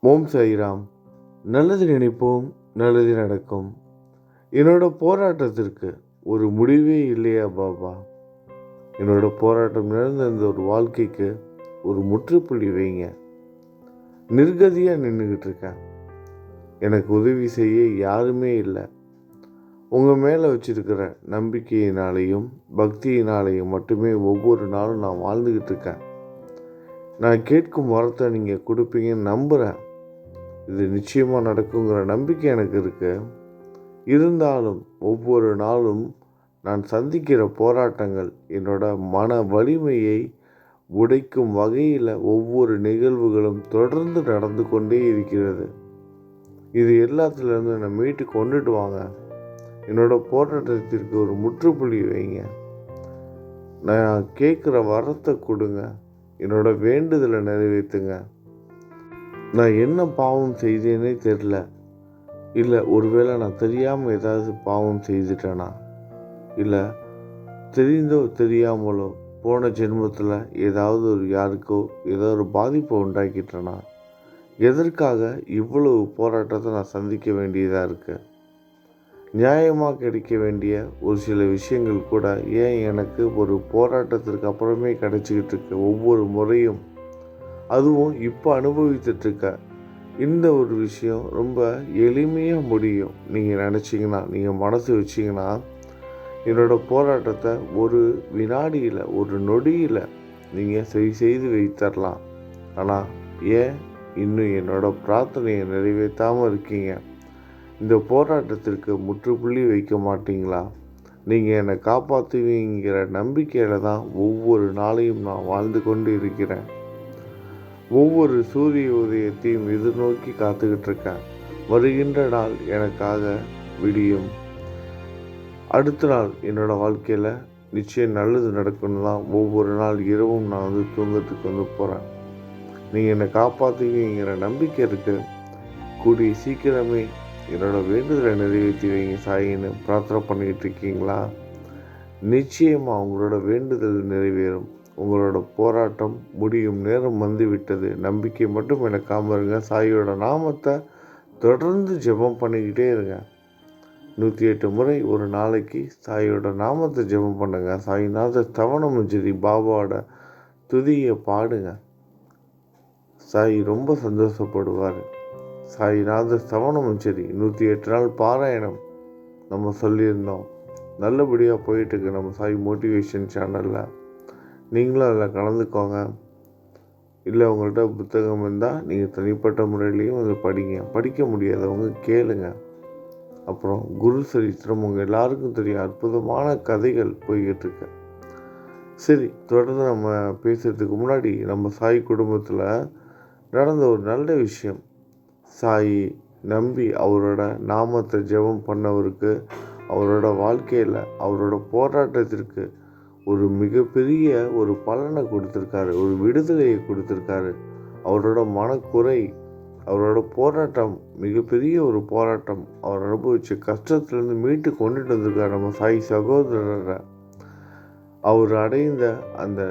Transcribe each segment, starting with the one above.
ஓம் சாய்ராம். நல்லது நினைப்போம் நல்லது நடக்கும். என்னோட போராட்டத்திற்கு ஒரு முடிவே இல்லையா பாபா? என்னோட போராட்டம் நடந்த இந்த ஒரு வாழ்க்கைக்கு ஒரு முற்றுப்புள்ளி வைங்க. நிர்கதியாக நின்றுக்கிட்டு இருக்கேன். எனக்கு உதவி செய்ய யாருமே இல்லை. உங்கள் மேலே வச்சுருக்கிற நம்பிக்கையினாலேயும் பக்தியினாலேயும் மட்டுமே ஒவ்வொரு நாளும் நான் வாழ்ந்துக்கிட்டு இருக்கேன். நான் கேட்கும் வரத்தை நீங்கள் கொடுப்பீங்கன்னு நம்புகிறேன் இது நிச்சயமாக நடக்குங்கிற நம்பிக்கை எனக்கு இருக்கு. இருந்தாலும் ஒவ்வொரு நாளும் நான் சந்திக்கிற போராட்டங்கள் என்னோட மன வலிமையை உடைக்கும் வகையில் ஒவ்வொரு நிகழ்வுகளும் தொடர்ந்து நடந்து கொண்டே இருக்கிறது. இது எல்லாத்துலேருந்து என்னை மீட்டு கொண்டுட்டு வாங்க. என்னோட போராட்டத்திற்கு ஒரு முற்றுப்புள்ளி வைங்க. நான் கேட்குற வரத்தை கொடுங்க. என்னோட வேண்டுதலை நிறைவேற்றுங்க. நான் என்ன பாவம் செய்தேனே தெரில இல்லை ஒருவேளை நான் தெரியாமல் ஏதாவது பாவம் செய்துட்டேனா? இல்லை தெரிந்தோ தெரியாமலோ போன ஜென்மத்தில் ஏதாவது ஒரு யாருக்கோ ஏதோ ஒரு பாதிப்பை உண்டாக்கிட்டேனா? எதற்காக இவ்வளவு போராட்டத்தை நான் சந்திக்க வேண்டியதாக இருக்குது நியாயமாக கிடைக்க வேண்டிய ஒரு சில விஷயங்கள் கூட ஏன் எனக்கு ஒரு போராட்டத்திற்கு அப்புறமே கிடைச்சிக்கிட்டு இருக்கு? ஒவ்வொரு முறையும் அதுவும் இப்போ அனுபவித்துட்ருக்க. இந்த ஒரு விஷயம் ரொம்ப எளிமையாக முடியும். நீங்கள் நினச்சிங்கன்னா நீங்கள் மனசு வச்சிங்கன்னா என்னோடய போராட்டத்தை ஒரு வினாடியில் ஒரு நொடியில் நீங்கள் சரி செய்து வைத்தரலாம். ஆனால் ஏன் இன்னும் என்னோடய பிரார்த்தனையை நிறைவேற்றாமல் இருக்கீங்க? இந்த போராட்டத்திற்கு முற்றுப்புள்ளி வைக்க மாட்டீங்களா? நீங்கள் என்னை காப்பாற்றுவீங்கிற நம்பிக்கையில் தான் ஒவ்வொரு நாளையும் நான் வாழ்ந்து கொண்டு இருக்கிறேன். ஒவ்வொரு சூரிய உதயத்தையும் எதிர்நோக்கி காத்துக்கிட்டு இருக்கேன் வருகின்ற நாள் எனக்காக விடியும். அடுத்த நாள் என்னோட வாழ்க்கையில் நிச்சயம் நல்லது நடக்கும்னு தான் ஒவ்வொரு நாள் இரவும் நான் வந்து தூங்கத்துக்கு வந்து போகிறேன் நீங்கள் என்னை காப்பாற்றுவீங்கிற நம்பிக்கை இருக்குது கூடிய சீக்கிரமே என்னோட வேண்டுதலை நிறைவேற்றி வைங்க சாயின்னு பிரார்த்தனை பண்ணிக்கிட்டு இருக்கீங்களா நிச்சயமாக உங்களோட வேண்டுதல் நிறைவேறும். உங்களோட போராட்டம் முடியும் நேரம் வந்துவிட்டது. நம்பிக்கை மட்டும் இழக்காமல் இருங்க. சாயோட நாமத்தை தொடர்ந்து ஜெபம் பண்ணிக்கிட்டே இருங்க. நூற்றி எட்டு முறை ஒரு நாளைக்கு சாயோட நாமத்தை ஜெபம் பண்ணுங்க. சாய்நாத தவணம் சரி பாபாவோட துதியை பாடுங்க. சாய் ரொம்ப சந்தோஷப்படுவார். சாய்நாத சவணமும் சரி நூற்றி எட்டு நாள் பாராயணம் நம்ம சொல்லியிருந்தோம். நல்லபடியாக போயிட்டுருக்கு நம்ம சாய் மோட்டிவேஷன் சேனலில். நீங்களும் அதில் கலந்துக்கோங்க. இல்லை உங்கள்கிட்ட புத்தகம் இருந்தால் நீங்கள் தனிப்பட்ட முறையிலையும் அதை படிங்க. படிக்க முடியாதவங்க கேளுங்க. அப்புறம் குரு சரித்திரம் உங்கள் எல்லாருக்கும் தெரியும். அற்புதமான கதைகள் போய்கிட்டு இருக்கு. சரி தொடர்ந்து நம்ம பேசுகிறதுக்கு முன்னாடி நம்ம சாய் குடும்பத்தில் நடந்த ஒரு நல்ல விஷயம். சாய் நம்பி அவரோட நாமத்தை ஜெபம் பண்ணவருக்கு அவரோட வாழ்க்கையில் அவரோட போராட்டத்திற்கு ஒரு மிகப்பெரிய ஒரு பலனை கொடுத்துருக்காரு ஒரு விடுதலையை கொடுத்துருக்காரு. அவரோட மனக்குறை அவரோட போராட்டம் மிகப்பெரிய ஒரு போராட்டம் அவர் அனுபவித்த கஷ்டத்துலேருந்து மீட்டு கொண்டுட்டு வந்திருக்கார் நம்ம சாய் சகோதரரை. அவர் அடைந்த அந்த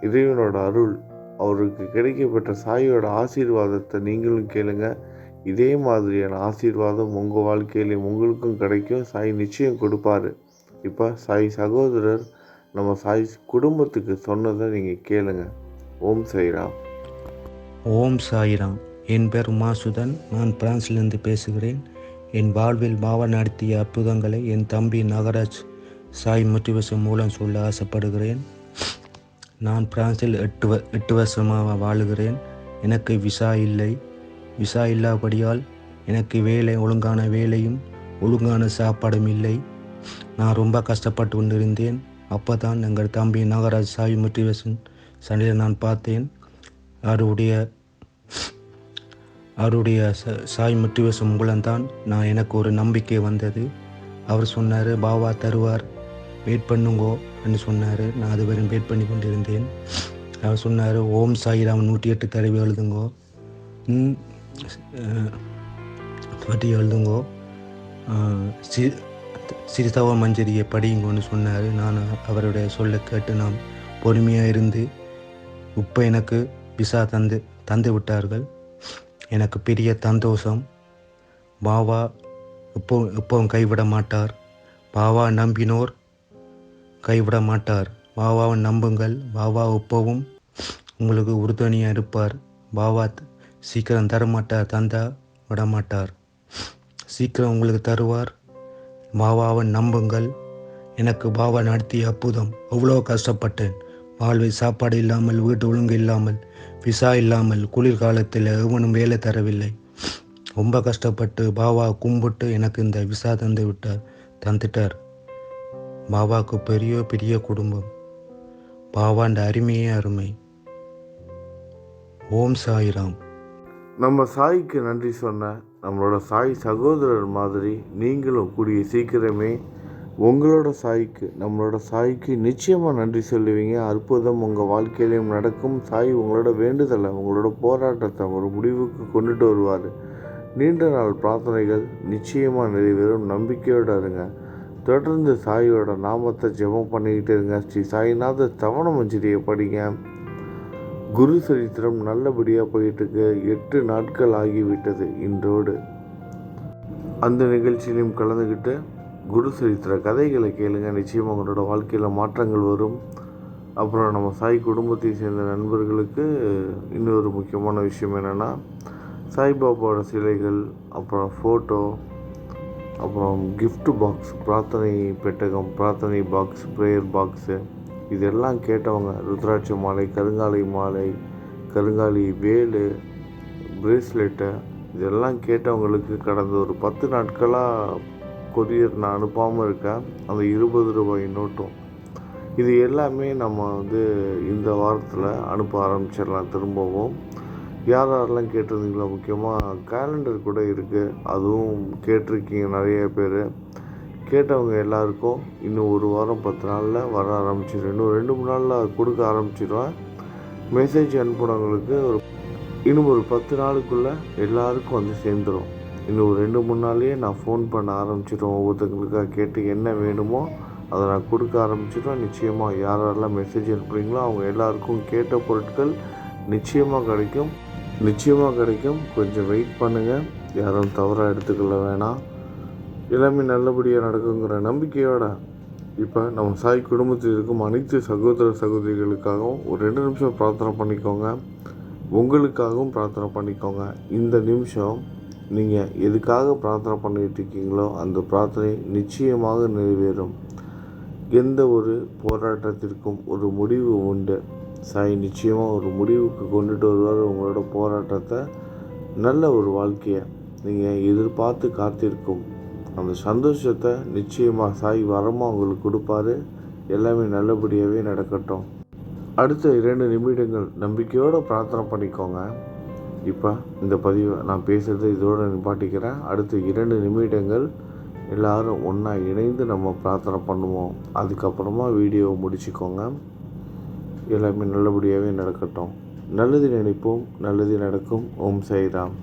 இறைவனோட அருள் அவருக்கு கிடைக்கப்பட்ட சாயோட ஆசீர்வாதத்தை நீங்களும் கேளுங்க. இதே மாதிரியான ஆசீர்வாதம் உங்கள் வாழ்க்கையிலையும் உங்களுக்கும் கிடைக்கும். சாய் நிச்சயம் கொடுப்பாரு. இப்போ சாய் சகோதரர் நம்ம சாய் குடும்பத்துக்கு சொன்னதை நீங்கள் கேளுங்க. ஓம் சாய்ராம். ஓம் சாய்ராம். என் பேர் உமாசுதன். நான் பிரான்சிலிருந்து பேசுகிறேன். என் வாழ்வில் பாவா நடத்திய அற்புதங்களை என் தம்பி நகராஜ் சாய் மோட்டிவேஷன் மூலம் சொல்ல ஆசைப்படுகிறேன். நான் பிரான்சில் எட்டு வ எட்டு வருஷமாக வாழுகிறேன். எனக்கு விசா இல்லை. விசா இல்லாதபடியால் எனக்கு வேலை ஒழுங்கான வேலையும் ஒழுங்கான சாப்பாடும் இல்லை. நான் ரொம்ப கஷ்டப்பட்டு கொண்டிருந்தேன். அப்போ தான் எங்கள் தம்பி நாகராஜ் சாவி மோட்டிவேஷன் சண்டையில் நான் பார்த்தேன். அவருடைய அவருடைய ச சாய் மோட்டிவேஷன் மூலம்தான் நான் எனக்கு ஒரு நம்பிக்கை வந்தது. அவர் சொன்னார் பாபா தருவார் வெயிட் பண்ணுங்கோ என்று சொன்னார். நான் அது வரையும் வெயிட் பண்ணி கொண்டிருந்தேன். அவர் சொன்னார் ஓம் சாய்ராம் நூற்றி எட்டு தடவை எழுதுங்கோ. ம், பற்றி எழுதுங்கோ. சி சிறிதவ மஞ்சரியை படியுங்கன்னு சொன்னார். நான் அவருடைய சொல்ல கேட்டு நான் பொறுமையாக இருந்து இப்போ எனக்கு விசா தந்து தந்து விட்டார்கள். எனக்கு பெரிய சந்தோஷம். பாவா இப்போ எப்பவும் கைவிட மாட்டார். பாவா நம்பினோர் கைவிட மாட்டார். பாவாவை நம்புங்கள். பாவா உப்பவும் உங்களுக்கு உறுதுணையாக இருப்பார். பாவா சீக்கிரம் தரமாட்டார் தந்தா விட மாட்டார் சீக்கிரம் உங்களுக்கு தருவார். மாவாவை நம்புங்கள். எனக்கு பாபா நடத்திய அற்புதம். அவ்வளோ கஷ்டப்பட்டேன். வாழ்வில் சாப்பாடு இல்லாமல் வீட்டு ஒழுங்கு இல்லாமல் விசா இல்லாமல் குளிர்காலத்தில் எவனும் வேலை தரவில்லை. ரொம்ப கஷ்டப்பட்டு பாபா கும்பிட்டு எனக்கு இந்த விசா தந்து விட்டார் தந்துட்டார். பாபாவுக்கு பெரிய பெரிய குடும்பம். பாபாண்ட அருமையே அருமை. ஓம் சாய்ராம். நம்ம சாய்க்கு நன்றி சொன்ன நம்மளோட சாய் சகோதரர் மாதிரி நீங்களும் கூடிய சீக்கிரமே உங்களோட சாய்க்கு நம்மளோட சாய்க்கு நிச்சயமாக நன்றி சொல்லுவீங்க. அற்புதம் உங்கள் வாழ்க்கையிலையும் நடக்கும். சாய் உங்களோட வேண்டுதலை உங்களோட போராட்டத்தை ஒரு முடிவுக்கு கொண்டுட்டு வருவார். நீண்ட நாள் பிரார்த்தனைகள் நிச்சயமாக நிறைவேறும். நம்பிக்கையோடு இருங்க. தொடர்ந்து சாயோட நாமத்தை ஜெபம் பண்ணிக்கிட்டு இருங்க. ஸ்ரீ சாய்நாத தவண மஞ்சிரியை படிங்க. குரு சரித்திரம் நல்லபடியாக போயிட்டுருக்கு. எட்டு நாட்கள் ஆகிவிட்டது இன்றோடு. அந்த நிகழ்ச்சியிலையும் கலந்துக்கிட்டு குரு சரித்திர கதைகளை கேளுங்க. நிச்சயமாக உங்களோட வாழ்க்கையில் மாற்றங்கள் வரும். அப்புறம் நம்ம சாய் குடும்பத்தை சேர்ந்த நண்பர்களுக்கு இன்னொரு முக்கியமான விஷயம் என்னென்னா சாய்பாபாவோட சிலைகள் அப்புறம் ஃபோட்டோ அப்புறம் கிஃப்ட் பாக்ஸ் பிரார்த்தனை பெட்டகம் பிரார்த்தனை பாக்ஸ் ப்ரேயர் பாக்ஸு இதெல்லாம் கேட்டவங்க ருத்ராட்ச மாலை கருங்காலி மாலை கருங்காலி வேலு பிரேஸ்லெட்டு இதெல்லாம் கேட்டவங்களுக்கு கடந்த ஒரு பத்து நாட்களாக கொரியர் நான் அனுப்பாமல் இருக்கேன். அந்த இருபது ரூபாய் நோட்டும். இது எல்லாமே நம்ம வந்து இந்த வாரத்தில் அனுப்ப ஆரம்பிச்சிடலாம் திரும்பவும். யார் யாரெல்லாம் கேட்டிருந்தீங்களோ முக்கியமாக கேலண்டர் கூட இருக்குது அதுவும் கேட்டிருக்கீங்க நிறைய பேர். கேட்டவங்க எல்லாருக்கும் இன்னும் ஒரு வாரம் பத்து நாளில் வர ஆரம்பிச்சிடும் இன்னும் ரெண்டு மூணு நாளில் கொடுக்க ஆரம்பிச்சிடுவேன் மெசேஜ் அனுப்புனவங்களுக்கு ஒரு இன்னும் ஒரு பத்து நாளுக்குள்ளே எல்லாருக்கும் வந்து சேர்ந்துடும் இன்னும் ஒரு ரெண்டு மூணு நாள்லேயே நான் ஃபோன் பண்ண ஆரம்பிச்சிடுவேன் ஒவ்வொருத்தங்களுக்காக கேட்டு என்ன வேணுமோ அதை நான் கொடுக்க ஆரம்பிச்சிடுவேன் நிச்சயமாக யாரெல்லாம் மெசேஜ் அனுப்புகிறீங்களோ அவங்க எல்லாருக்கும் கேட்ட பொருட்கள் நிச்சயமாக கிடைக்கும். நிச்சயமாக கிடைக்கும். கொஞ்சம் வெயிட் பண்ணுங்கள் யாரும் தவறாக எடுத்துக்கொள்ள வேணாம். எல்லாமே நல்லபடியாக நடக்குங்கிற நம்பிக்கையோட இப்போ நம்ம சாய் குடும்பத்தில் இருக்கும் அனைத்து சகோதர சகோதரிகளுக்காகவும் ஒரு ரெண்டு நிமிஷம் பிரார்த்தனை பண்ணிக்கோங்க. உங்களுக்காகவும் பிரார்த்தனை பண்ணிக்கோங்க. இந்த நிமிஷம் நீங்கள் எதுக்காக பிரார்த்தனை பண்ணிகிட்டு இருக்கீங்களோ அந்த பிரார்த்தனை நிச்சயமாக நிறைவேறும். எந்த ஒரு போராட்டத்திற்கும் ஒரு முடிவு உண்டு. சாய் நிச்சயமாக ஒரு முடிவுக்கு கொண்டுட்டு வருவார் உங்களோட போராட்டத்தை. நல்ல ஒரு வாழ்க்கையை நீங்கள் எதிர்பார்த்து காத்திருக்கும். அந்த சந்தோஷத்தை நிச்சயமாக சாய் வரமாக உங்களுக்கு கொடுப்பாரு. எல்லாமே நல்லபடியாகவே நடக்கட்டும். அடுத்த இரண்டு நிமிடங்கள் நம்பிக்கையோடு பிரார்த்தனை பண்ணிக்கோங்க. இப்போ இந்த பதிவை நான் பேசுகிறத இதோடு நிப்பாட்டிக்கிறேன். அடுத்த இரண்டு நிமிடங்கள் எல்லாரும் ஒன்றா இணைந்து நம்ம பிரார்த்தனை பண்ணுவோம். அதுக்கப்புறமா வீடியோவை முடிச்சுக்கோங்க. எல்லாமே நல்லபடியாகவே நடக்கட்டும். நல்லது நினைப்போம் நல்லது நடக்கும். ஓம் சைராம்